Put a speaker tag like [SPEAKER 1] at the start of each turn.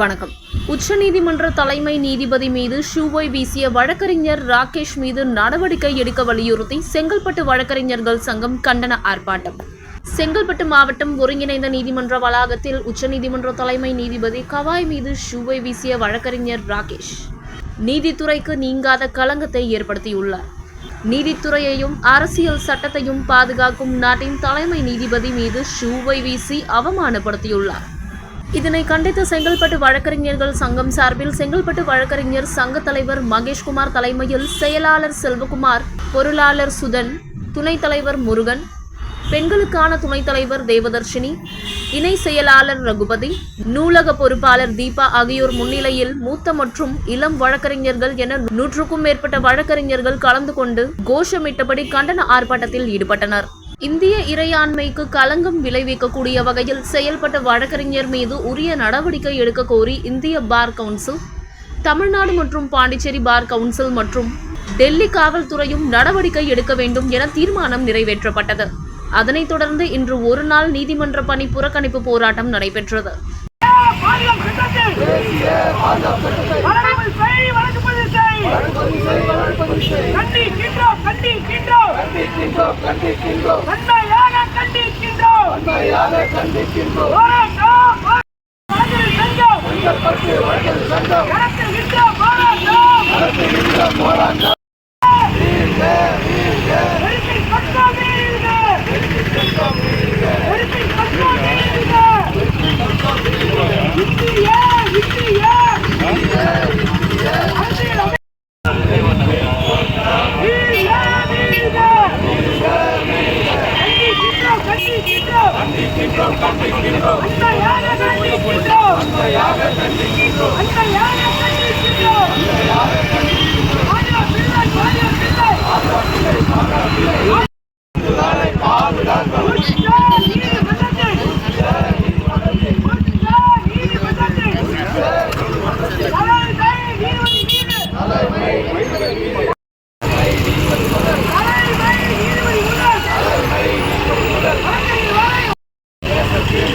[SPEAKER 1] வணக்கம். உச்சநீதிமன்ற தலைமை நீதிபதி மீது ஷூவை வீசிய வழக்கறிஞர் ராகேஷ் மீது நடவடிக்கை எடுக்க வலியுறுத்தி செங்கல்பட்டு வழக்கறிஞர்கள் சங்கம் கண்டன ஆர்ப்பாட்டம். செங்கல்பட்டு மாவட்டம் ஒருங்கிணைந்த நீதிமன்ற வளாகத்தில் உச்சநீதிமன்ற தலைமை நீதிபதி கவாய் மீது ஷூவை வீசிய வழக்கறிஞர் ராகேஷ் நீதித்துறைக்கு நீங்காத களங்கத்தை ஏற்படுத்தியுள்ளார். நீதித்துறையையும் அரசியல் சட்டத்தையும் பாதுகாக்கும் நாட்டின் தலைமை நீதிபதி மீது ஷூவை வீசி அவமானப்படுத்தியுள்ளார். இதனை கண்டித்து செங்கல்பட்டு வழக்கறிஞர்கள் சங்கம் சார்பில் செங்கல்பட்டு வழக்கறிஞர் சங்க தலைவர் மகேஷ்குமார் தலைமையில் செயலாளர் செல்வகுமார் பொருளாளர் சுதன் துணைத் தலைவர் முருகன் பெண்களுக்கான துணைத் தலைவர் தேவதர்ஷினி இணை செயலாளர் ரகுபதி நூலக பொறுப்பாளர் தீபா ஆகியோர் முன்னிலையில் மூத்த மற்றும் இளம் வழக்கறிஞர்கள் என நூற்றுக்கும் மேற்பட்ட வழக்கறிஞர்கள் கலந்து கொண்டு கோஷமிட்டபடி கண்டன ஆர்ப்பாட்டத்தில் ஈடுபட்டனர். இந்திய இறையாண்மைக்கு களங்கம் விளைவிக்கக்கூடிய வகையில் செயல்பட்ட வழக்கறிஞர் மீது உரிய நடவடிக்கை எடுக்க கோரி இந்திய பார் கவுன்சில் தமிழ்நாடு மற்றும் பாண்டிச்சேரி பார் கவுன்சில் மற்றும் டெல்லி காவல்துறையும் நடவடிக்கை எடுக்க வேண்டும் என தீர்மானம் நிறைவேற்றப்பட்டது. அதனைத் தொடர்ந்து இன்று ஒரு நாள் நீதிமன்ற பணி புறக்கணிப்பு போராட்டம் நடைபெற்றது.
[SPEAKER 2] வழக்குப்பதிவு செய். கண்டிக்கின்றோம், கண்டிக்கின்றோம். வன்மையாக கண்டிக்கின்றோம். போராட்டம், போராட்டம். வழக்கறிஞர் சங்கம். நடத்துகின்றோம் போராட்டம். வெறுப்பை சட்டம் வீழ்க. வெறுப்பை சட்டம் வீழ்க. இந்தியா இந்தியா அரசியல் அமை- வீழ்க, வீழ்க. கண்டிக்கின்றோம், கண்டிக்கின்றோம். அன்னையாக கண்டிக்கின்றோம். அன்னையாக கண்டிக்கின்றோம். பாதுகா பிள்ளை, பாதுகா பிள்ளை.